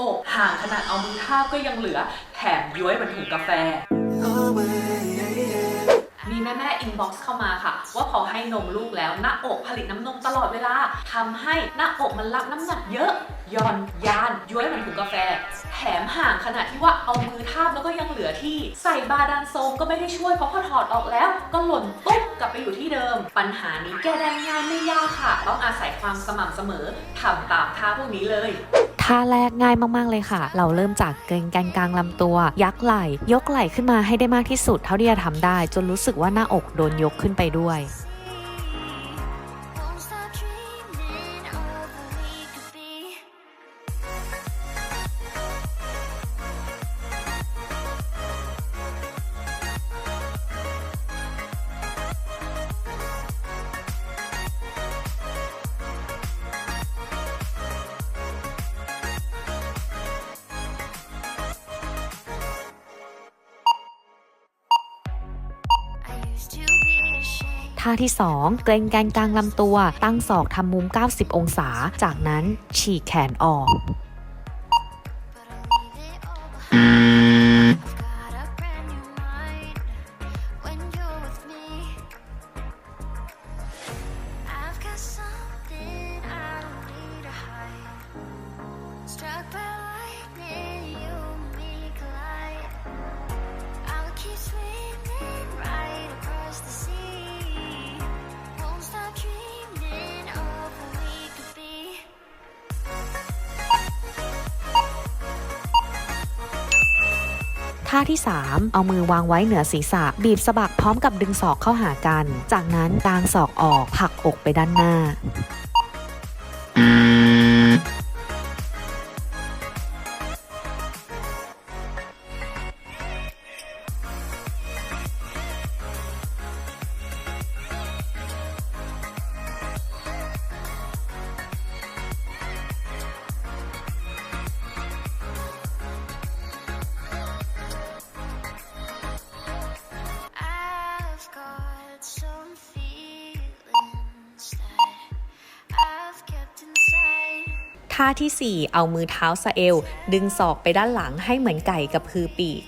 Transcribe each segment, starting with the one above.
อกห่างขนาดเอามือทาบก็ยังเหลือ แถมย้วยเหมือนถุงกาแฟ มีแม่แม่อินบ็อกซ์เข้ามาค่ะ ว่าพอให้นมลูกแล้วหน้าอกผลิตน้ำนมตลอดเวลาทำให้หน้าอกมันรับน้ำหนักเยอะย่อนยานย้วยเหมือนถุงกาแฟ แถมห่างขนาดที่ว่าเอามือทาบแล้วก็ยังเหลือที่ใส่บาดาลโซมก็ไม่ได้ช่วยเพราะพอถอดออกแล้ว ก็หล่นตุ๊บกลับไปอยู่ที่เดิม ปัญหานี้แก้ได้ง่ายไม่ยากค่ะ ต้องอาศัยความสม่ำเสมอทำตามท่าพวกนี้เลย ท่าแรกง่ายมากๆเลยค่ะ เราเริ่มจากเกรงแกนกลางลำตัว ยักไหล่ ยกไหล่ขึ้นมาให้ได้มากที่สุดเท่าที่จะทำได้ จนรู้สึกว่าหน้าอกโดนยกขึ้นไปด้วย ท่าที่ 2 เกรงแกนกลางลำตัว ตั้งศอกทำมุม 90 องศา จากนั้นฉีกแขนออก ท่าที่ 3 เอามือวางไว้เหนือศีรษะ บีบสะบักพร้อมกับดึงศอกเข้าหากัน จากนั้นกางศอกออกผลักอกไปด้านหน้า ท่าทีสี่ 4 เอามือเท้าสะเอว ดึงศอกไปด้านหลังให้เหมือนไก่กับพือปีก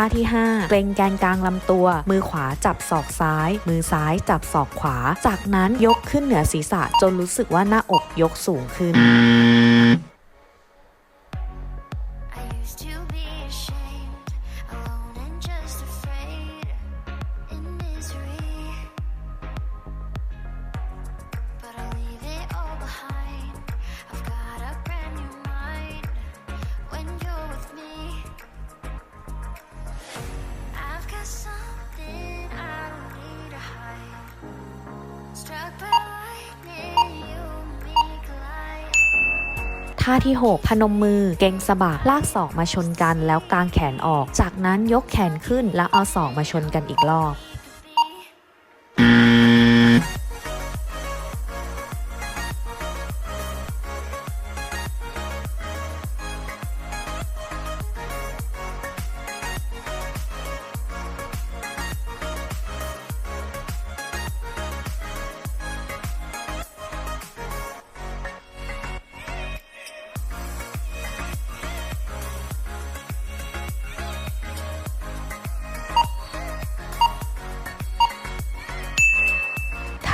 ท่าที่ 5 เกรงแกนกลางลำตัว มือขวาจับศอกซ้าย มือซ้ายจับศอกขวา จากนั้นยกขึ้นเหนือศีรษะจนรู้สึกว่าหน้าอกยกสูงขึ้น ท่าที่ 6 พนมมือ เกงสะบักลากศอกมาชนกัน แล้วกางแขนออก จากนั้นยกแขนขึ้นแล้วเอาศอกมาชนกันอีกรอบ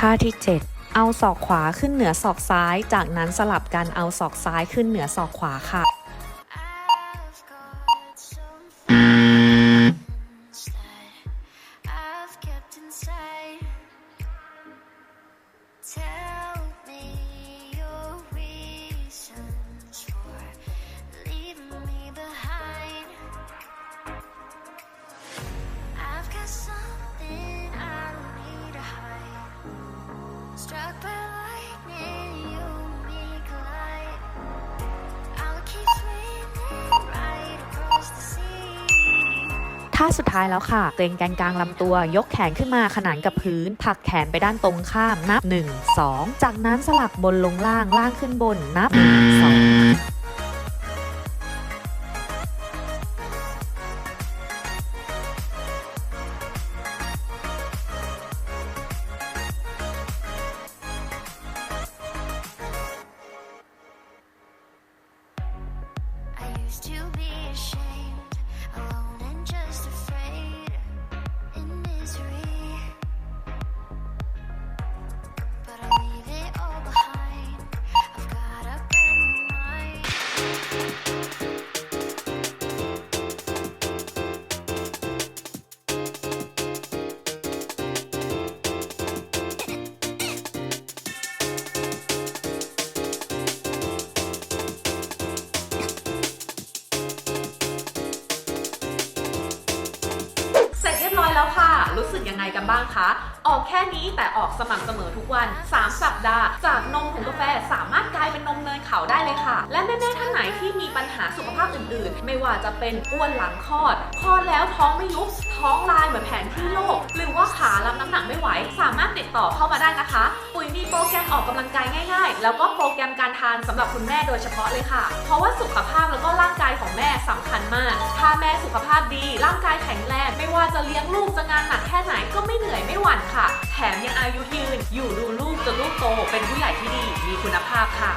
ท่าที่ 7 เอาศอกขวาขึ้นเหนือศอกซ้าย จากนั้นสลับกันเอาศอกซ้ายขึ้นเหนือศอกขวาค่ะ ท่าสุดท้ายแล้วค่ะ เกรงแกนกลางลำตัวยกแขนขึ้นมาขนานกับพื้นผลักแขนไปด้านตรงข้ามนับ 1 2 จากนั้นสลับบนลงล่างล่างขึ้นบนนับ 1 2 แล้วค่ะ รู้สึกยังไงกันบ้างคะ ออกแค่นี้แต่ออกสม่ำเสมอทุกวัน 3 สัปดาห์ จากนมผงกาแฟสามารถกลายเป็นนมเนยขาวได้เลยค่ะ และแม่ๆท่านไหนที่มีปัญหาสุขภาพอื่นๆ ไม่ว่าจะเป็นอ้วนหลังคลอดคลอดแล้วท้องไม่ยุบท้องลายเหมือนแผนที่โลก หรือว่าขารับน้ำหนักไม่ไหว สามารถติดต่อเข้ามาได้นะคะ ปุ๋ยมีโปรแกรมออกกำลังกายง่ายๆ แล้วก็โปรแกรมการทานสำหรับคุณแม่โดยเฉพาะเลยค่ะ เพราะว่าสุขภาพแล้วก็ร่างกายของแม่สำคัญมาก ถ้าแม่สุขภาพดีร่างกายแข็งแรงไม่ว่าจะเลี้ยงลูกจะงานหนนักแค่ไหนก็ไม่เหนื่อยไม่หวั่นค่ะ แถมยังอายุยืน อยู่ดูลูกจนลูกโต เป็นผู้ใหญ่ที่ดี มีคุณภาพค่ะ